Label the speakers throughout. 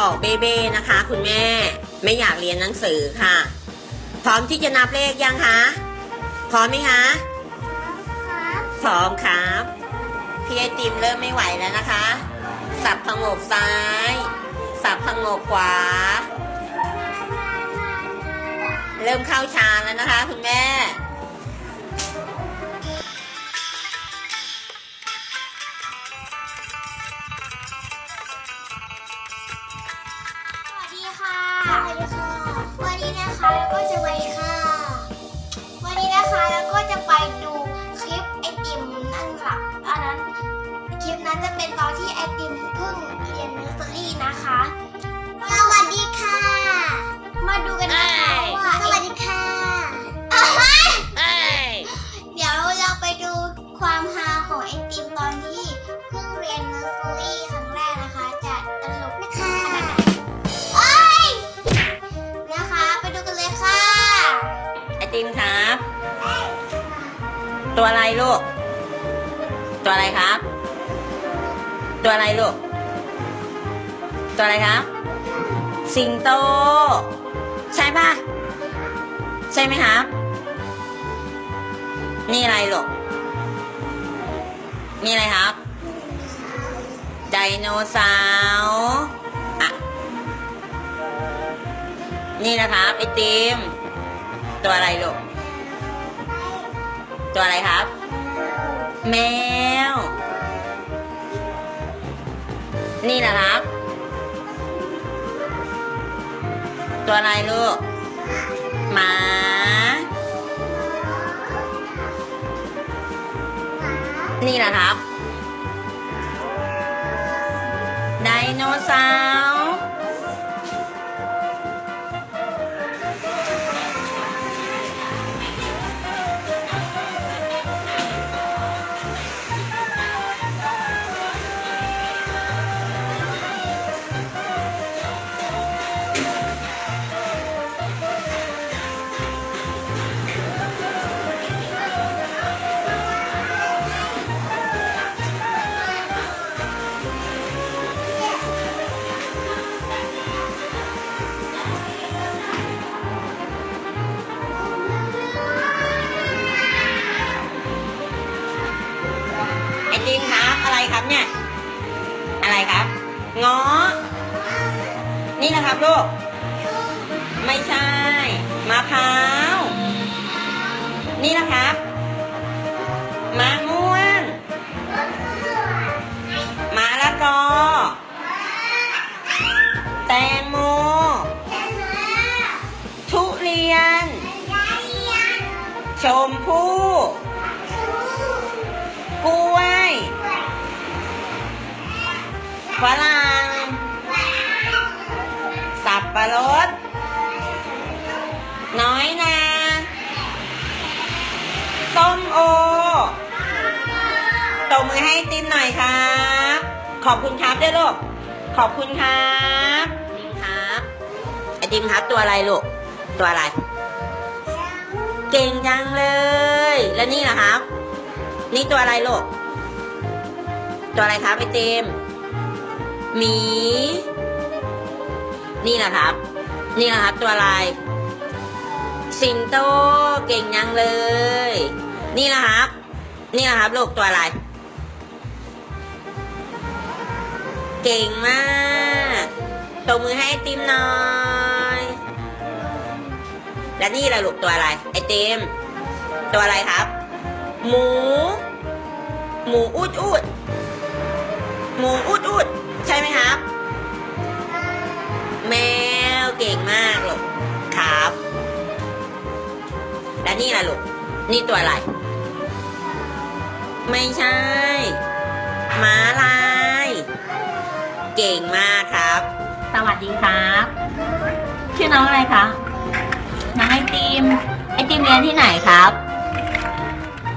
Speaker 1: ออกเบ้เบ้นะคะ คุณแม่ไม่อยากเรียนหนังสือค่ะ พร้อมที่จะนับเลขยังคะพร้อมไหมคะพร้อมครับพี่ไอติมเริ่มไม่ไหวแล้วนะคะ สับพงกซ้าย สับพงกขวา เริ่มเข้าฌานแล้วนะคะ คุณแม่
Speaker 2: สวัสดีค่ะ วันนี้นะคะเราก็จะไปค่ะ วันนี้นะคะเราก็จะไปดูคลิปไอติมนั่นค่ะอันนั้นคลิปนั้นจะเป็นตอนที่ไอติมเพิ่งเรียนเนอร์เซอรี่นะคะ สวัสดีค่ะ มาดูกันนะคะว่าสวัสดีค่ะ ติมครั
Speaker 1: บ ตัวอะไรลูก ตัวอะไรครับ ตัวอะไรลูก ตัวอะไรครับ สิงโต ใช่ปะใช่ไหมครับ นี่อะไรลูก นี่อะไรครับ ไดโนเสาร์อะนี่นะครับไอติม ตัวอะไรลูก ตัวอะไรครับ แมว นี่นะครับ ตัวอะไรลูก หมา นี่นะครับ ไดโนเสาร์ ไอติมครับ อะไรครับเนี่ย อะไรครับงอนี่นะครับลูก ไม่ใช่ มะพร้าว นี่นะครับ มะม่วง มะละกอ แตงโม ทุเรียน ชมพู่ ฝรั่งสับปะรด น้อยนาส้มโอตบมือให้ไอติมหน่อยครับ ขอบคุณครับด้วยลูก ขอบคุณครับไอติมครับไอติมครับตัวอะไรลูก ตัวอะไร เก่งจังเลย แล้วนี่ล่ะครับ นี่ตัวอะไรลูก ตัวอะไรครับไอติม หมี นี่แหละครับ นี่แหละครับ ตัวอะไรสิงโตเก่งยังเลย นี่แหละครับ นี่แหละครับลูกตัวอะไรเก่งมากตบมือให้ติมหน่อย และนี่แหละลูกตัวอะไร ไอติมตัวอะไรครับ หมู หมูอุดอุดหมูอุดอุด ใช่ไหมครับ แมวเก่งมากลูกครับ และนี่ล่ะลูกนี่ตัวอะไร ไม่ใช่ม้าลาย เก่งมากครับ
Speaker 3: สวัสดีครับ ชื่อน้องอะไรคะน้องไอติมไอติมเรียนที่ไหนครับ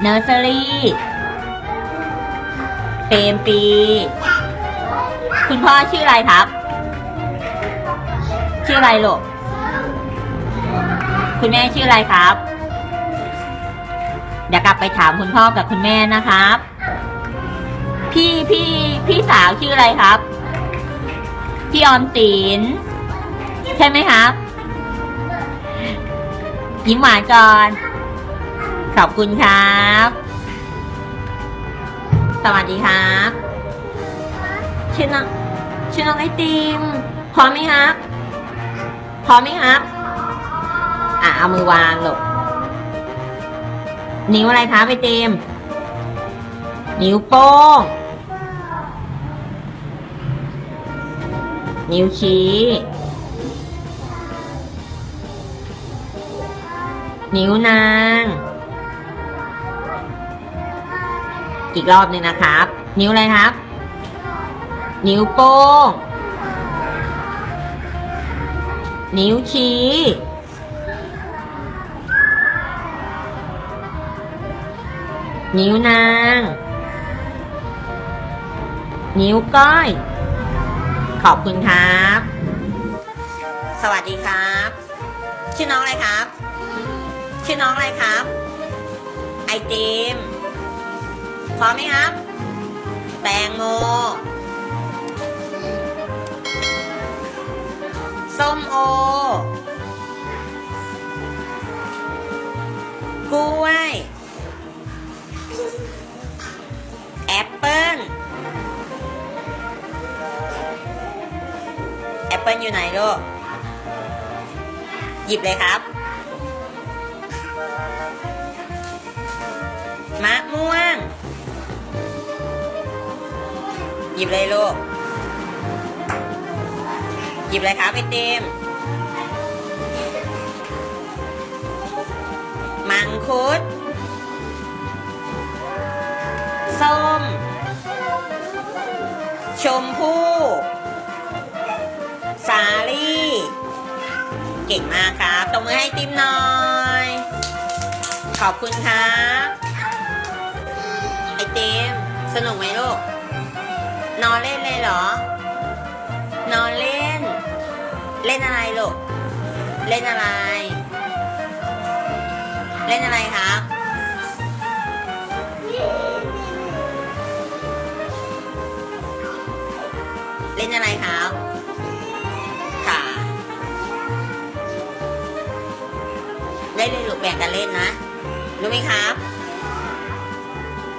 Speaker 3: เนอร์เซอรี่เปรมปี คุณพ่อชื่ออะไรครับ ชื่ออะไรลูกคุณแม่ชื่ออะไรครับ เดี๋ยวกลับไปถามคุณพ่อกับคุณแม่นะครับ พี่พี่พี่สาวชื่ออะไรครับ
Speaker 1: พี่ออมสินใช่ไหมครับ ยิ้มหวานก่อน ขอบคุณครับ สวัสดีครับชื่อน้อง ชื่อน้องไอติมพร้อมไหมครับพร้อมไหมครับ อะเอามือวางลูกนิ้วอะไรครับไอติมนิ้วโป้ง นิ้วชี้ นิ้วนาง อีกรอบหนึ่งนะครับ นิ้วอะไรครับ นิ้วโป้ง นิ้วชี้ นิ้วนาง นิ้วก้อย ขอบคุณครับ สวัสดีครับ ชื่อน้องอะไรครับ ชื่อน้องอะไรครับ ไอติมพร้อมไหมครับ แตงโม ส้มโอ กล้วย แอปเปิ้ล แอปเปิ้ลอยู่ไหนลูก หยิบเลยครับ มะม่วง หยิบเลยลูก หยิบเลยครับไอติมมังคุด ส้ม ชมพู่ สาลี่ เก่งมากครับตบมือให้ติมหน่อย ขอบคุณครับไอติมสนุกไหมลูก นอนเล่นเลยเหรอ นอนเล่น เล่นอะไรลูก เล่นอะไร เล่นอะไรครับ เล่นอะไรครับค่ะได้เลยลูกแบ่งกันเล่นนะ รู้ไหมครับ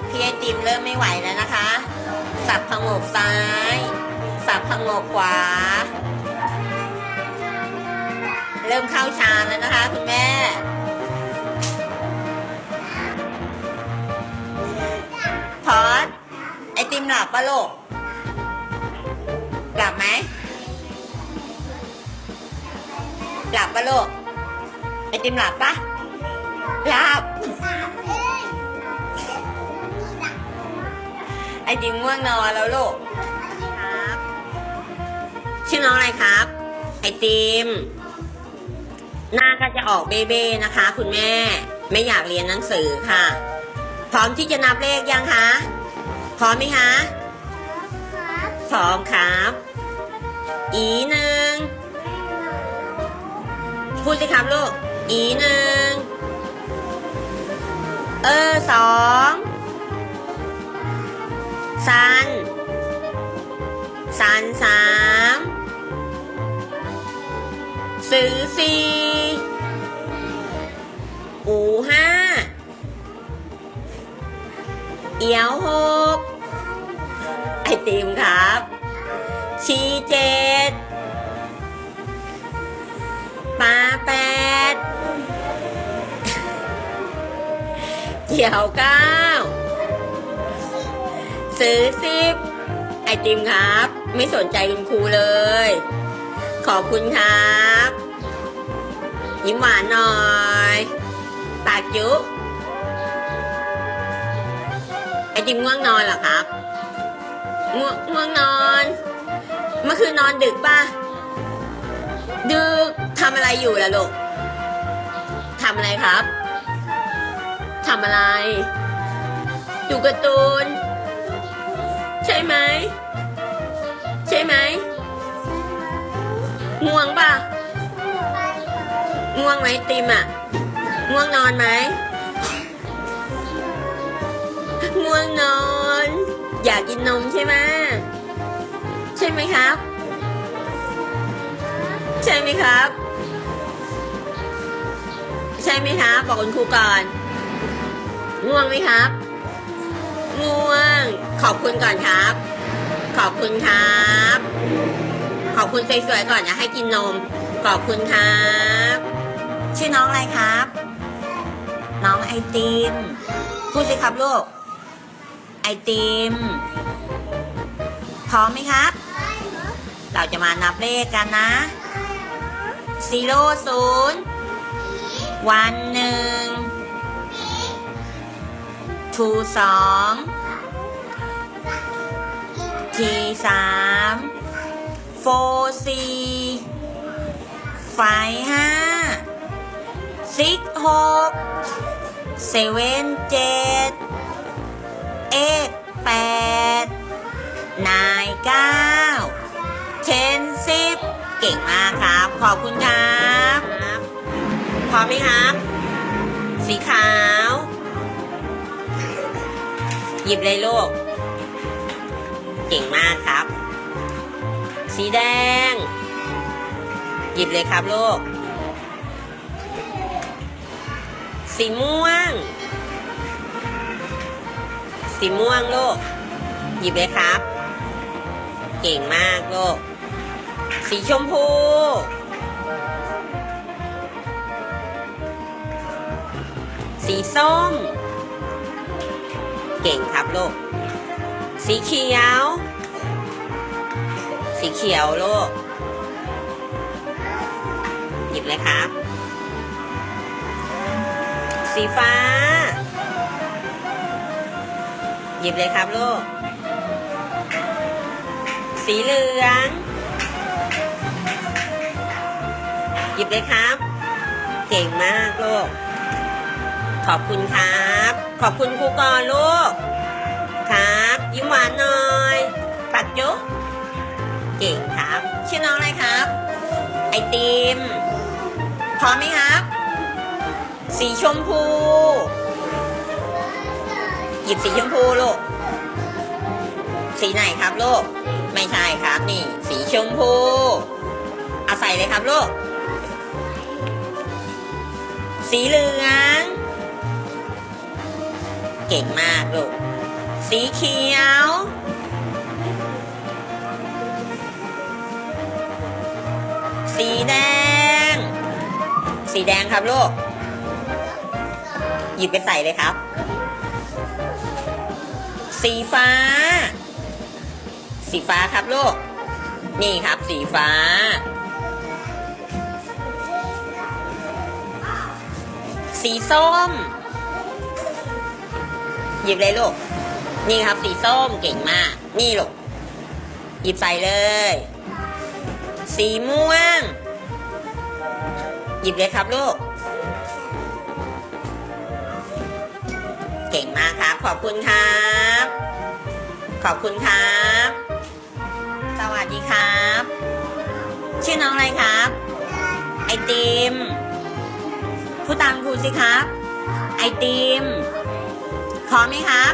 Speaker 1: พี่ไอติมเริ่มไม่ไหวแล้วนะคะ สับพงกซ้าย สับพงกขวา เริ่มเข้าชานแล้วนะคะ คุณแม่ พอดไอติมหลับปะลูกหลับไหมหลับปะลูกไอติมหลับปะหลับไอติมง่วงนอนแล้วลูกครับ ชื่อน้องอะไรครับ ไอติม หน้าก็จะออกเบ้ๆนะคะ คุณแม่ไม่อยากเรียนหนังสือค่ะ พร้อมที่จะนับเลขยังคะพร้อมไหมคะพร้อมครับ อีหนึ่งพูดสิครับลูก อีหนึ่งเออสองซันซันสามสือสี่ เอียวหกไอติมครับชีเจ็ดปลาแปดเกี่ยวเก้าซื้อสิบไอติมครับ ไม่สนใจคุณครูเลย ขอบคุณครับ ยิ้มหวานหน่อย ปากจุ๊บ ไอติมง่วงนอนเหรอครับง่วงง่วงนอน เมื่อคืนนอนดึกป่ะ ดึกทำอะไรอยู่ล่ะลูกทำอะไรครับทำอะไร ดูการ์ตูน ใช่ไหม ใช่ไหม ง่วงป่ะ ง่วงไหมติมอะ ง่วงนอนไหม ง่วงนอน อยากกินนมใช่ไหมใช่ไหมครับ ใช่ไหมครับ ใช่ไหมครับบอกคุณครูก่อน ง่วงไหมครับ ง่วง ขอบคุณก่อนครับ ขอบคุณครับ ขอบคุณสวยๆก่อนอย่าให้กินนม ขอบคุณครับ ชื่อน้องอะไรครับ น้องไอติมพูดสิครับลูก ไอติม พร้อมไหมครับ เราจะมานับเลขกันนะซีโร่ศูนย์วันหนึ่งทูสองทีสามโฟสี่ไฟห้าซิกหกเซเว่นเจ็ด เอ็ดแปดนายเก้าเทนสิบเก่งมากครับ ขอบคุณครับพร้อมไหมครับ สีขาว หยิบเลยลูก เก่งมากครับ สีแดง หยิบเลยครับลูก สีม่วง สีม่วงลูก หยิบเลยครับ เก่งมากลูก สีชมพู สีส้ม เก่งครับลูก สีเขียว สีเขียวลูก หยิบเลยครับ สีฟ้า หยิบเลยครับลูก สีเหลือง หยิบเลยครับ เก่งมากลูก ขอบคุณครับ ขอบคุณครูกรลูก ครับ ยิ้มหวานหน่อย ปัดจุ๊เก่งครับ ชื่อน้องอะไรครับ ไอติม พร้อมไหมครับ สีชมพู หยิบสีชมพูลูก สีไหนครับลูก ไม่ใช่ครับนี่ สีชมพูเอาใส่เลยครับลูก สีเหลือง เก่งมากลูก สีเขียว สีแดง สีแดงครับลูก หยิบไปใส่เลยครับ สีฟ้า สีฟ้าครับลูก นี่ครับสีฟ้า สีส้ม หยิบเลยลูก นี่ครับสีส้มเก่งมาก นี่ลูก หยิบใส่เลย สีม่วง หยิบเลยครับลูกเก่งมากครับ ขอบคุณครับ ขอบคุณครับ สวัสดีครับ ชื่อน้องอะไรครับ ไอติมพูดตามครูสิครับ ไอติมพร้อมไหมครับ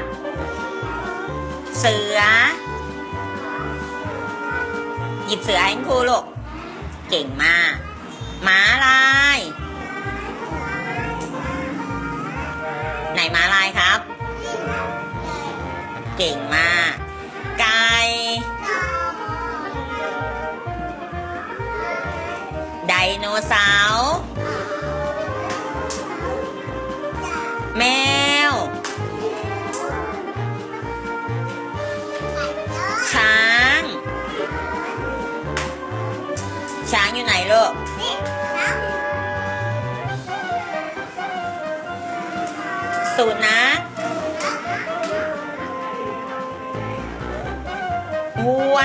Speaker 1: เสือ หยิบเสือให้ครูลูกเก่งมากหมาลาย ไหนหมาลายครับ เก่งมาก ไก่ไดโนเสาร์แมว ช้าง ช้างอยู่ไหนลูกสุนัข วัว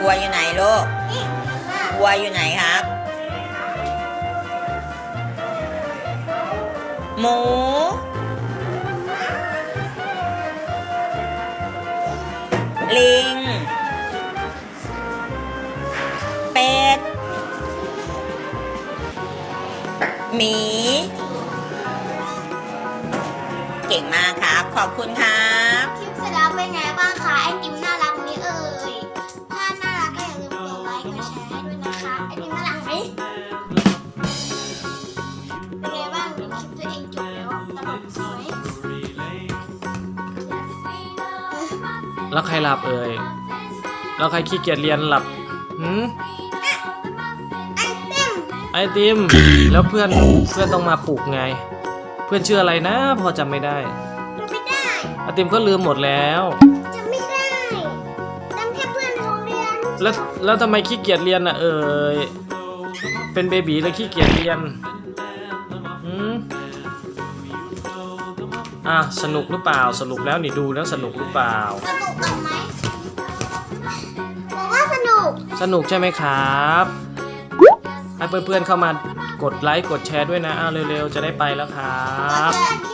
Speaker 1: วัวอยู่ไหนลูก วัวอยู่ไหนครับ หมู ลิง เป็ด หมี เก่งมากครับ ขอบคุณครับ
Speaker 2: คลิปเสร็จแล้วเป็นไงบ้างคะไอติมน่ารักนี้เอ่ยถ้าน่ารักก็อย่าลืมกดไลค์กด
Speaker 4: แช
Speaker 2: ร์ให้ด้วยนะคะไอติมน่ารักไหมเป็นไงบ้างค
Speaker 4: ลิปตัว
Speaker 2: เองจบแล้วตลกสวย
Speaker 4: แล้วใครหลับเอ่ยแล้วใครขี้เกียจเรียนหลับหืม
Speaker 2: ไอติม
Speaker 4: ไอติมแล้วเพื่อนเพื่อนต้องมาปลุกไง พื่อนชื่ออะไรนะพอจำไม่ได้
Speaker 2: มันไม่ได้
Speaker 4: ไอติมก็ลืมหมดแล้ว
Speaker 2: จำไม่ได้จำแค่เพื่อนในโรงเรียน
Speaker 4: แล้วแล้วทำไมขี้เกียจเรียนอะเอ่ยเป็นเบบีเลยขี้เกียจเรียนหืมอะสนุกหรือเปล่าสรุปแล้วนี่ดูแล้วสนุกหรือเปล่า
Speaker 2: สนุกกันไหมบอกว่าสนุก
Speaker 4: สนุกใช่ไหมครับ ให้เพื่อนๆเข้ามา กดไลค์กดแชร์ด้วยนะอ้าวเร็วๆ จะได้ไปแล้วครับ
Speaker 2: สวัสดีค่ะบ๊ายบ